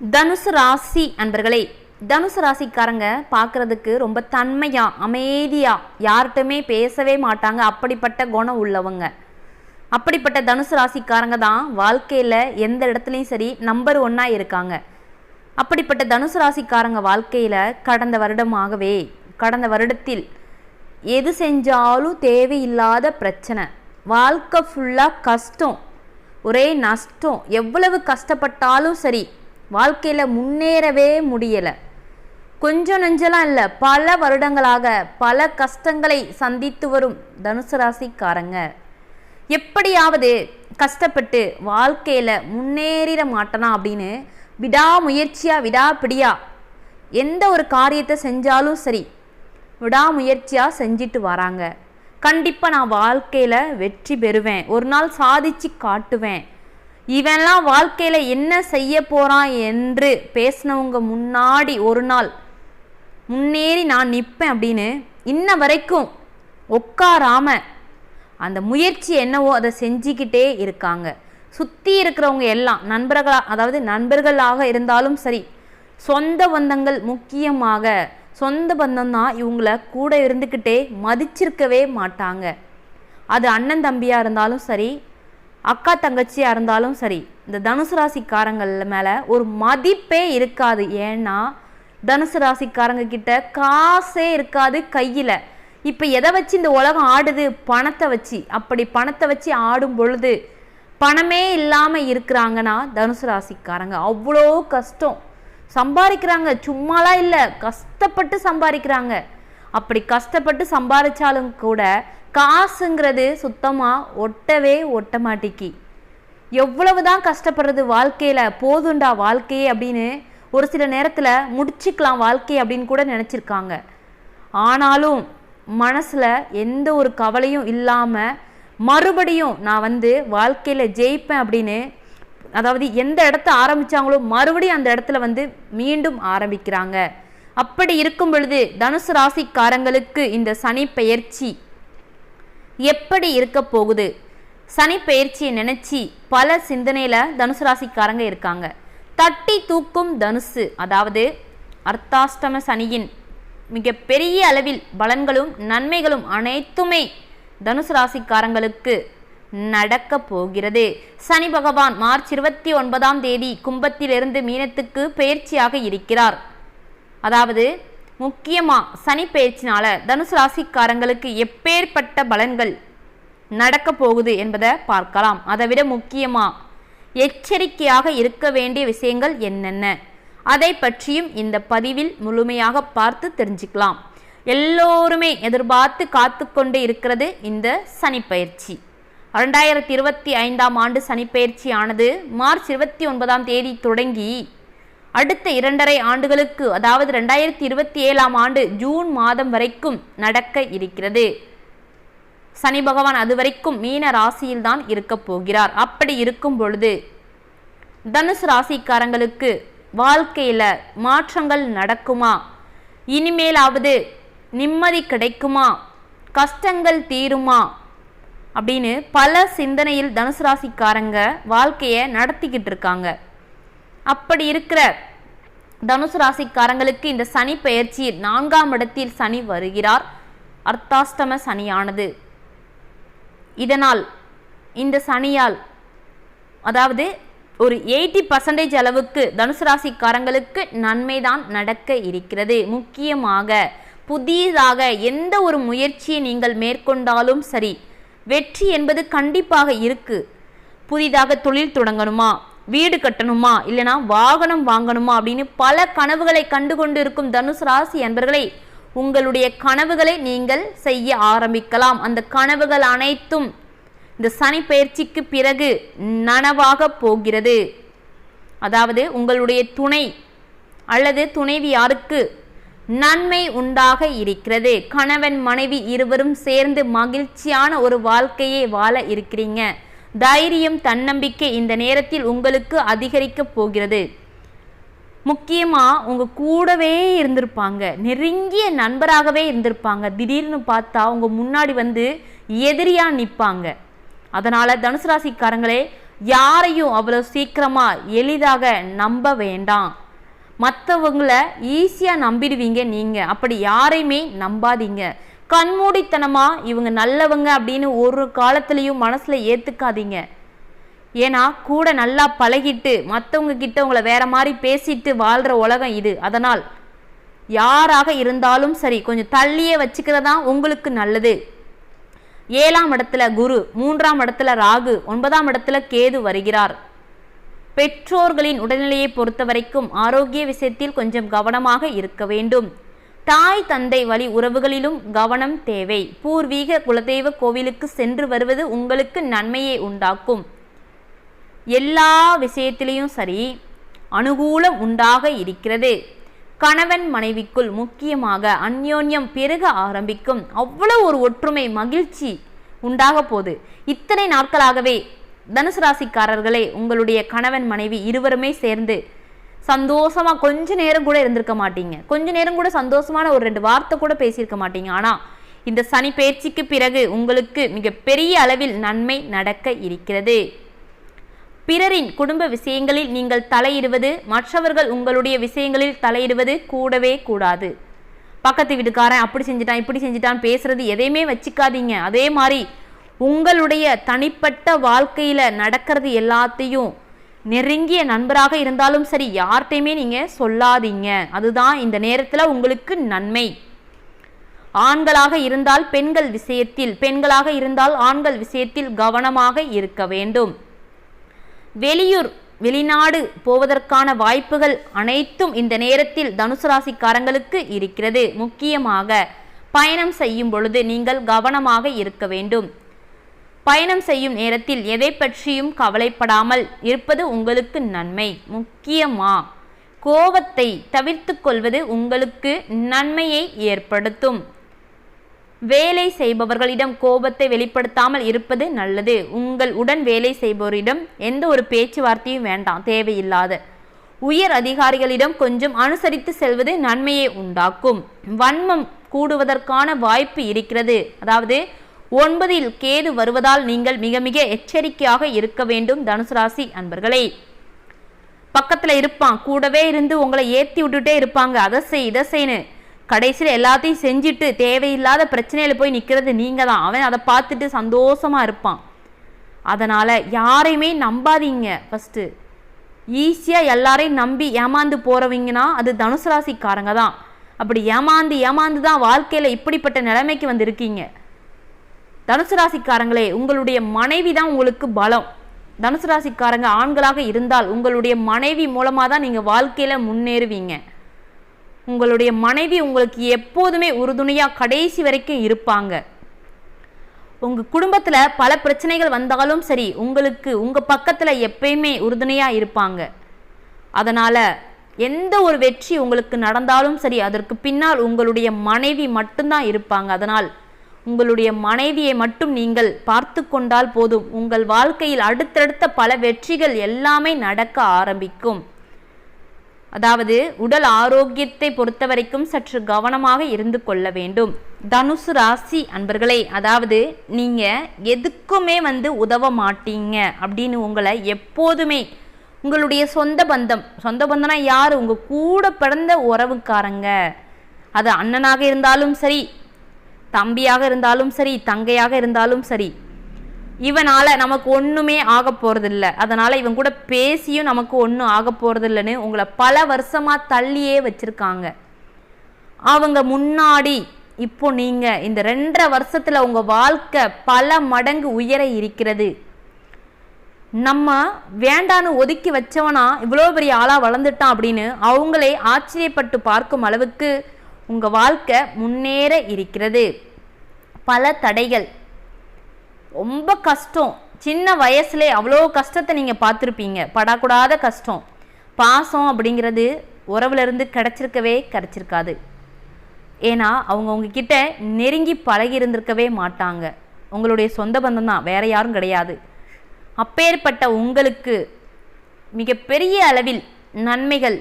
தனுசு ராசி அன்பர்களே தனுசு ராசிக்காரங்க பார்க்கறதுக்கு ரொம்ப தன்மையாக அமைதியாக யார்கிட்டயுமே பேசவே மாட்டாங்க. அப்படிப்பட்ட குணம் உள்ளவங்க. அப்படிப்பட்ட தனுசு ராசிக்காரங்க தான் வாழ்க்கையில் எந்த இடத்துலையும் சரி நம்பர் ஒன்னாக இருக்காங்க. அப்படிப்பட்ட தனுசு ராசிக்காரங்க வாழ்க்கையில் கடந்த வருடமாகவே கடந்த வருடத்தில் எது செஞ்சாலும் தேவையில்லாத பிரச்சனை. வாழ்க்கை ஃபுல்லாக கஷ்டம். ஒரே நஷ்டம். எவ்வளவு கஷ்டப்பட்டாலும் சரி வாழ்க்கையில் முன்னேறவே முடியலை. கொஞ்சம் நெஞ்சலாம் இல்லை. பல வருடங்களாக பல கஷ்டங்களை சந்தித்து வரும் தனுசு ராசிக்காரங்க. எப்படியாவது கஷ்டப்பட்டு வாழ்க்கையில் முன்னேறிட மாட்டனா அப்படின்னு விடாமுயற்சியாக விடாப்பிடியா? எந்த ஒரு காரியத்தை செஞ்சாலும் சரி விடாமுயற்சியாக செஞ்சிட்டு வராங்க. கண்டிப்பாக நான் வாழ்க்கையில் வெற்றி பெறுவேன். ஒரு நாள் சாதிச்சு காட்டுவேன். இவன்லாம் வாழ்க்கையில் என்ன செய்ய போகிறான் என்று பேசினவங்க முன்னாடி ஒரு நாள் முன்னேறி நான் நிற்பேன் அப்படின்னு இன்ன வரைக்கும் உட்காராம அந்த முயற்சி என்னவோ அதை செஞ்சுக்கிட்டே இருக்காங்க. சுற்றி இருக்கிறவங்க எல்லாம் நண்பர்களாக அதாவது நண்பர்களாக இருந்தாலும் சரி சொந்த பந்தங்கள் முக்கியமாக சொந்த பந்தம் தான் இவங்கள கூட இருந்துக்கிட்டே மதிச்சிருக்கவே மாட்டாங்க. அது அண்ணன் தம்பியாக இருந்தாலும் சரி அக்கா தங்கச்சியாக இருந்தாலும் சரி இந்த தனுசு ராசிக்காரங்கள் மேலே ஒரு மதிப்பே இருக்காது. ஏன்னா தனுசு ராசிக்காரங்க கிட்ட காசே இருக்காது கையில். இப்போ எதை வச்சு இந்த உலகம் ஆடுது? பணத்தை வச்சு. அப்படி பணத்தை வச்சு ஆடும் பொழுது பணமே இல்லாமல் இருக்கிறாங்கன்னா தனுசு ராசிக்காரங்க அவ்வளோ கஷ்டம். சம்பாதிக்கிறாங்க. சும்மாலாம் இல்லை. கஷ்டப்பட்டு சம்பாதிக்கிறாங்க. அப்படி கஷ்டப்பட்டு சம்பாதிச்சாலும் கூட காசுங்கிறது சுத்தமாக ஒட்டவே ஒட்ட மாட்டிக்கி. எவ்வளவு தான் கஷ்டப்படுறது வாழ்க்கையில் போதுண்டா வாழ்க்கையே அப்படின்னு ஒரு சில நேரத்தில் முடிச்சுக்கலாம் வாழ்க்கை அப்படின்னு கூட நினச்சிருக்காங்க. ஆனாலும் மனசில் எந்த ஒரு கவலையும் இல்லாமல் மறுபடியும் நான் வந்து வாழ்க்கையில் ஜெயிப்பேன் அப்படின்னு அதாவது எந்த இடத்த ஆரம்பித்தாங்களோ மறுபடியும் அந்த இடத்துல வந்து மீண்டும் ஆரம்பிக்கிறாங்க. அப்படி இருக்கும் பொழுது தனுசு ராசிக்காரங்களுக்கு இந்த சனி பெயர்ச்சி எப்படி இருக்க போகுது? சனி பயிற்சியை நினச்சி பல சிந்தனையில் தனுசு ராசிக்காரங்க இருக்காங்க. தட்டி தூக்கும் தனுசு அதாவது அர்த்தாஷ்டம சனியின் மிக பெரிய அளவில் பலன்களும் நன்மைகளும் அனைத்துமே தனுசு ராசிக்காரங்களுக்கு நடக்க போகிறது. சனி பகவான் மார்ச் இருபத்தி ஒன்பதாம் தேதி கும்பத்திலிருந்து மீனத்துக்கு பயிற்சியாக இருக்கிறார். அதாவது முக்கியமாக சனி பயிற்சினால தனுசு ராசிக்காரங்களுக்கு எப்பேற்பட்ட பலன்கள் நடக்க போகுது என்பதை பார்க்கலாம். அதை விட முக்கியமாக எச்சரிக்கையாக இருக்க வேண்டிய விஷயங்கள் என்னென்ன? அதை பற்றியும் இந்த பதிவில் முழுமையாக பார்த்து தெரிஞ்சுக்கலாம். எல்லோருமே எதிர்பார்த்து காத்து கொண்டு இருக்கிறது இந்த சனிப்பயிற்சி ரெண்டாயிரத்தி இருபத்தி ஐந்தாம் ஆண்டு சனிப்பயிற்சியானது ஆனது மார்ச் இருபத்தி ஒன்பதாம் தேதி தொடங்கி அடுத்த இரண்டரை ஆண்டுகளுக்கு அதாவது ரெண்டாயிரத்தி இருபத்தி ஏழாம் ஆண்டு ஜூன் மாதம் வரைக்கும் நடக்க இருக்கிறது. சனி பகவான் அதுவரைக்கும் மீன ராசியில்தான் இருக்க போகிறார். அப்படி இருக்கும் பொழுது தனுசு ராசிக்காரங்களுக்கு வாழ்க்கையில் மாற்றங்கள் நடக்குமா? இனிமேலாவது நிம்மதி கிடைக்குமா? கஷ்டங்கள் தீருமா? அப்படின்னு பல சிந்தனையில் தனுசு ராசிக்காரங்க வாழ்க்கையை நடத்திக்கிட்டு இருக்காங்க. அப்படி இருக்கிற தனுசு ராசிக்காரங்களுக்கு இந்த சனி பெயர்ச்சியில் நான்காம் இடத்தில் சனி வருகிறார். அர்த்தாஷ்டம சனியானது. இதனால் இந்த சனியால் அதாவது ஒரு எயிட்டி பர்சன்டேஜ் அளவுக்கு தனுசு ராசிக்காரங்களுக்கு நன்மைதான் நடக்க இருக்கிறது. முக்கியமாக புதியதாக எந்த ஒரு முயற்சியை நீங்கள் மேற்கொண்டாலும் சரி வெற்றி என்பது கண்டிப்பாக இருக்கு. புதிதாக தொழில் தொடங்கணுமா? வீடு கட்டணுமா? இல்லைனா வாகனம் வாங்கணுமா? அப்படின்னு பல கனவுகளை கண்டு கொண்டு இருக்கும் தனுசு ராசி அன்பர்களை உங்களுடைய கனவுகளை நீங்கள் செய்ய ஆரம்பிக்கலாம். அந்த கனவுகள் அனைத்தும் இந்த சனி பயிற்சிக்கு பிறகு நனவாக போகிறது. அதாவது உங்களுடைய துணை அல்லது துணைவி யாருக்கு நன்மை உண்டாக இருக்கிறது. கணவன் மனைவி இருவரும் சேர்ந்து மகிழ்ச்சியான ஒரு வாழ்க்கையை வாழ இருக்கிறீங்க. தைரியம் தன்னம்பிக்கை இந்த நேரத்தில் உங்களுக்கு அதிகரிக்க போகிறது. முக்கியமாக உங்கள் கூடவே இருந்திருப்பாங்க. நெருங்கிய நண்பராகவே இருந்திருப்பாங்க. திடீர்னு பார்த்தா உங்கள் முன்னாடி வந்து எதிரியாக நிற்பாங்க அதனால் தனுசு ராசிக்காரங்களே யாரையும் அவ்வளோ சீக்கிரமாக எளிதாக நம்ப வேண்டாம். மற்றவங்கள ஈஸியாக நம்பிடுவீங்க நீங்கள் அப்படி யாரையுமே நம்பாதீங்க. கண்மூடித்தனமாக இவங்க நல்லவங்க அப்படின்னு ஒரு காலத்துலேயும் மனசில் ஏற்றுக்காதீங்க ஏன்னா கூட நல்லா பழகிட்டு மற்றவங்க கிட்ட உங்களை வேற மாதிரி பேசிட்டு வாழ்கிற உலகம் இது. அதனால் யாராக இருந்தாலும் சரி கொஞ்சம் தள்ளியே வச்சுக்கிறதா உங்களுக்கு நல்லது. ஏழாம் இடத்துல குரு மூன்றாம் இடத்துல ராகு ஒன்பதாம் இடத்துல கேது வருகிறார். பெற்றோர்களின் உடல்நிலையை பொறுத்த வரைக்கும் ஆரோக்கிய விஷயத்தில் கொஞ்சம் கவனமாக இருக்க வேண்டும். தாய் தந்தை வழி உறவுகளிலும் கவனம் தேவை. பூர்வீக குலதெய்வ கோவிலுக்கு சென்று வருவது உங்களுக்கு நன்மையை உண்டாக்கும். எல்லா விஷயத்திலையும் சரி அனுகூலம் உண்டாக இருக்கிறது. கணவன் மனைவிக்குள் முக்கியமாக அந்யோன்யம் பெருக ஆரம்பிக்கும். அவ்வளோ ஒரு ஒற்றுமை மகிழ்ச்சி உண்டாக போகுது. இத்தனை நாட்களாகவே தனுசு ராசிக்காரர்களே உங்களுடைய கணவன் மனைவி இருவருமே சேர்ந்து சந்தோஷமாக கொஞ்ச நேரம் கூட இருந்திருக்க மாட்டீங்க. கொஞ்ச நேரம் கூட சந்தோஷமான ஒரு ரெண்டு வார்த்தை கூட பேசியிருக்க மாட்டீங்க. ஆனால் இந்த சனி பயிற்சிக்கு பிறகு உங்களுக்கு மிகப்பெரிய அளவில் நன்மை நடக்க இருக்கிறது. பிறரின் குடும்ப விஷயங்களில் நீங்கள் தலையிடுவது மற்றவர்கள் உங்களுடைய விஷயங்களில் தலையிடுவது கூடவே கூடாது. பக்கத்து வீட்டுக்காரன் அப்படி செஞ்சுட்டான் இப்படி செஞ்சுட்டான் பேசுறது எதையுமே வச்சுக்காதீங்க. அதே மாதிரி உங்களுடைய தனிப்பட்ட வாழ்க்கையில நடக்கிறது எல்லாத்தையும் நெருங்கிய நண்பராக இருந்தாலும் சரி யார்கிட்டையுமே நீங்கள் சொல்லாதீங்க. அதுதான் இந்த நேரத்தில் உங்களுக்கு நன்மை. ஆண்களாக இருந்தால் பெண்கள் விஷயத்தில் பெண்களாக இருந்தால் ஆண்கள் விஷயத்தில் கவனமாக இருக்க வேண்டும். வெளியூர் வெளிநாடு போவதற்கான வாய்ப்புகள் அனைத்தும் இந்த நேரத்தில் தனுசு ராசிக்காரங்களுக்கு இருக்கிறது. முக்கியமாக பயணம் செய்யும் பொழுது நீங்கள் கவனமாக இருக்க வேண்டும். பயணம் செய்யும் நேரத்தில் எதை பற்றியும் கவலைப்படாமல் இருப்பது உங்களுக்கு நன்மை. முக்கியமா? கோபத்தை தவிர்த்து கொள்வது உங்களுக்கு நன்மையை ஏற்படுத்தும். வேலை செய்பவர்களிடம் கோபத்தை வெளிப்படுத்தாமல் இருப்பது நல்லது. உங்கள் உடன் வேலை செய்பவரிடம் எந்த ஒரு பேச்சுவார்த்தையும் வேண்டாம். தேவையில்லாத. உயர் அதிகாரிகளிடம் கொஞ்சம் அனுசரித்து செல்வது நன்மையை உண்டாக்கும். வன்மம் கூடுவதற்கான வாய்ப்பு இருக்கிறது. அதாவது ஒன்பதில் கேது வருவதால் நீங்கள் மிக மிக எச்சரிக்கையாக இருக்க வேண்டும் தனுசு ராசி அன்பர்களே. பக்கத்தில் இருப்பான் கூடவே இருந்து உங்களை ஏற்றி விட்டுட்டே இருப்பாங்க. அதை செய் இதை செய்யு கடைசியில் எல்லாத்தையும் செஞ்சுட்டு தேவையில்லாத பிரச்சனையில் போய் நிற்கிறது நீங்கள் தான். அவன் அதை பார்த்துட்டு சந்தோஷமாக இருப்பான். அதனால் யாரையுமே நம்பாதீங்க ஃபஸ்ட்டு ஈஸியாக எல்லாரையும் நம்பி ஏமாந்து போகிறவங்கன்னா அது தனுசு ராசிக்காரங்க தான். அப்படி ஏமாந்து ஏமாந்து தான் வாழ்க்கையில் இப்படிப்பட்ட நிலைமைக்கு வந்திருக்கீங்க. தனுசு ராசிக்காரங்களே உங்களுடைய மனைவி தான் உங்களுக்கு பலம். தனுசு ராசிக்காரங்க ஆண்களாக இருந்தால் உங்களுடைய மனைவி மூலமாக தான் நீங்கள் வாழ்க்கையில் முன்னேறுவீங்க. உங்களுடைய மனைவி உங்களுக்கு எப்போதுமே உறுதுணையாக கடைசி வரைக்கும் இருப்பாங்க. உங்கள் குடும்பத்தில் பல பிரச்சனைகள் வந்தாலும் சரி உங்களுக்கு உங்கள் பக்கத்தில் எப்பயுமே உறுதுணையாக இருப்பாங்க. அதனால் எந்த ஒரு வெற்றி உங்களுக்கு நடந்தாலும் சரி அதற்கு பின்னால் உங்களுடைய மனைவி மட்டும்தான் இருப்பாங்க. அதனால் உங்களுடைய மனைவியை மட்டும் நீங்கள் பார்த்து கொண்டால் போதும். உங்கள் வாழ்க்கையில் அடுத்தடுத்த பல வெற்றிகள் எல்லாமே நடக்க ஆரம்பிக்கும். அதாவது உடல் ஆரோக்கியத்தை பொறுத்த வரைக்கும் சற்று கவனமாக இருந்து கொள்ள வேண்டும். தனுசு ராசி அன்பர்களே அதாவது நீங்கள் எதுக்குமே வந்து உதவ மாட்டீங்க அப்படின்னு உங்களை எப்போதுமே உங்களுடைய சொந்த பந்தம் சொந்த பந்தம்னா யார்? உங்கள் கூட பிறந்த உறவுக்காரங்க. அது அண்ணனாக இருந்தாலும் சரி தம்பியாக இருந்தாலும் சரி தங்கையாக இருந்தாலும் சரி இவனால் நமக்கு ஒன்றுமே ஆக போகிறதில்ல அதனால் இவன் கூட பேசியும் நமக்கு ஒன்றும் ஆக போகிறதில்லன்னு உங்களை பல வருஷமாக தள்ளியே வச்சுருக்காங்க. அவங்க முன்னாடி இப்போ நீங்கள் இந்த ரெண்டரை வருஷத்தில் உங்கள் வாழ்க்கை பல மடங்கு உயர இருக்கிறது. நம்ம வேண்டான்னு ஒதுக்கி வச்சவனா இவ்வளோ பெரிய ஆளாக வளர்ந்துட்டான் அப்படின்னு அவங்களே ஆச்சரியப்பட்டு பார்க்கும் அளவுக்கு உங்கள் வாழ்க்கை முன்னேற இருக்கிறது. பல தடைகள். ரொம்ப கஷ்டம். சின்ன வயசுலே அவ்வளோ கஷ்டத்தை நீங்கள் பார்த்துருப்பீங்க. படக்கூடாத கஷ்டம். பாசம் அப்படிங்கிறது உறவுலேருந்து கிடச்சிருக்கவே கிடச்சிருக்காது. ஏன்னா அவங்க உங்ககிட்ட நெருங்கி பழகி இருந்திருக்கவே மாட்டாங்க. உங்களுடைய சொந்த பந்தம் தான். வேற யாரும் கிடையாது. அப்பேற்பட்ட உங்களுக்கு மிகப்பெரிய அளவில் நன்மைகள்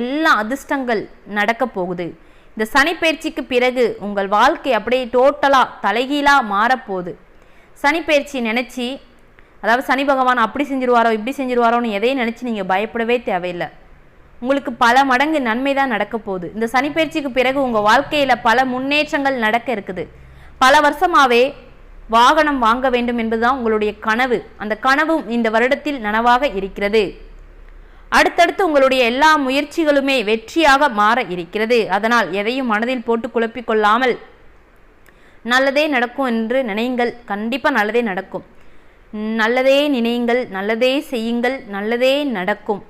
எல்லா அதிர்ஷ்டங்கள் நடக்க போகுது. இந்த சனிப்பயிற்சிக்கு பிறகு உங்கள் வாழ்க்கை அப்படியே டோட்டலாக தலைகீழாக மாறப்போகுது. சனிப்பயிற்சி நினச்சி அதாவது சனி பகவான் அப்படி செஞ்சிருவாரோ இப்படி செஞ்சிருவாரோன்னு எதையும் நினச்சி நீங்கள் பயப்படவே தேவையில்லை. உங்களுக்கு பல மடங்கு நன்மை தான் நடக்க போகுது. இந்த சனிப்பயிற்சிக்கு பிறகு உங்கள் வாழ்க்கையில் பல முன்னேற்றங்கள் நடக்க இருக்குது. பல வருஷமாகவே வாகனம் வாங்க வேண்டும் என்பதுதான் உங்களுடைய கனவு. அந்த கனவும் இந்த வருடத்தில் நனவாக இருக்கிறது. அடுத்தடுத்து உங்களுடைய எல்லா முயற்சிகளுமே வெற்றியாக மாற இருக்கிறது. அதனால் எதையும் மனதில் போட்டு குழப்பிக் கொள்ளாமல் நல்லதே நடக்கும் என்று நினையுங்கள் கண்டிப்பாக நல்லதே நடக்கும். நல்லதே நினையுங்கள் நல்லதே செய்யுங்கள் நல்லதே நடக்கும்.